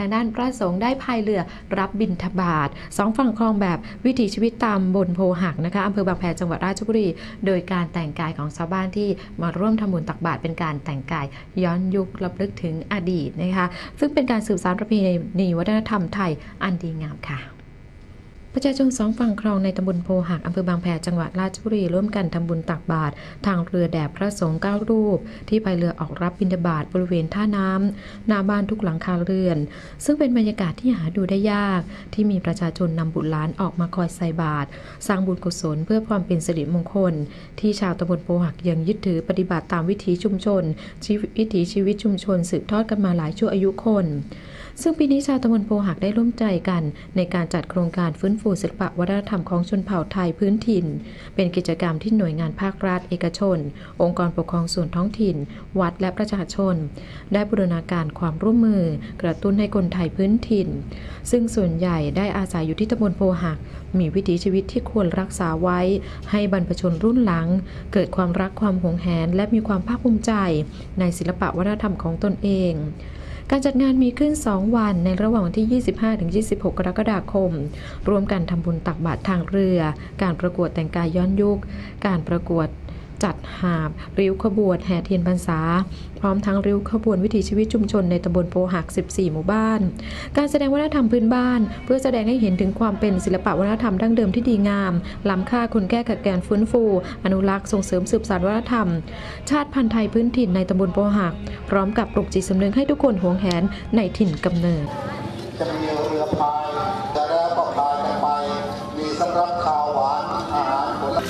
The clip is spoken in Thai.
ทางด้านพระสงฆ์ได้พายเรือรับบิณฑบาตสองฝั่งคลองแบบวิถีชีวิตตามบนโพหักนะคะอำเภอบางแพจังหวัดราชบุรี โดยการแต่งกายของชาวบ้านที่มาร่วมทำบุญตักบาตรเป็นการแต่งกายย้อนยุคลับลึกถึงอดีตนะคะ ซึ่งเป็นการสืบสานประเพณีวัฒนธรรมไทยอันดีงามค่ะ ประชาชนสองฝั่งคลองในตำบลโพหักอำเภอบางแพจังหวัดราชบุรีร่วมกันทำบุญตักบาตรทางเรือแด่พระสงฆ์เก้ารูป ที่ไปเรือออกรับบิณฑบาตบริเวณท่าน้ำหน้าบ้านทุกหลังคาเรือน ซึ่งเป็นบรรยากาศที่หาดูได้ยาก ที่มีประชาชนนำบุตรหลานออกมาคอยใส่บาตรสร้างบุญกุศลเพื่อความเป็นสิริมงคล ที่ชาวตำบลโพหักยังยึดถือปฏิบัติตามวิถีชุมชนชีวิตวิถีชีวิตชุมชนสืบทอดกันมาหลายชั่วอายุคน ซึ่งปีนี้ชาวตำบลโพหักได้ร่วมใจกันในการจัดโครงการฟื้นฟูศิลปวัฒนธรรมของชนเผ่าไทยพื้นถิ่น เป็นกิจกรรมที่หน่วยงานภาครัฐ เอกชน องค์กรปกครองส่วนท้องถิ่น วัดและประชาชน ได้บูรณาการความร่วมมือ กระตุ้นให้คนไทยพื้นถิ่น ซึ่งส่วนใหญ่ได้อาศัยอยู่ที่ตำบลโพหัก มีวิถีชีวิตที่ควรรักษาไว้ ให้บรรพชนรุ่นหลัง เกิดความรักความหวงแหนและมีความภาคภูมิใจ ในศิลปะวัฒนธรรมของตนเอง การจัดงานมีขึ้น 2 วันในระหว่างวันที่ 25-26 กรกฎาคม ร่วมกันทำบุญตักบาตรทางเรือ การประกวดแต่งกายย้อนยุค การประกวด จัดหาบ ริ้วขบวนแห่เทียนพรรษา พร้อมทั้งริ้วขบวนวิถีชีวิตชุมชนในตำบลโพหัก 14 หมู่บ้าน การแสดงวัฒนธรรมพื้นบ้าน เพื่อแสดงให้เห็นถึงความเป็นศิลปะวัฒนธรรมดั้งเดิมที่ดีงาม ล้ำค่าคนแก้ขัดแกนฟื้นฟู อนุรักษ์ส่งเสริมสืบสานวัฒนธรรม ชาติพันธุ์ไทยพื้นถิ่นในตำบลโพหัก พร้อมกับปลุกจิตสำนึกให้ทุกคนหวงแหนในถิ่นกำเนิดจะมีเรือพายจะแล้วก็พายกันไป มีสำรับข้าวหวานอาหารผล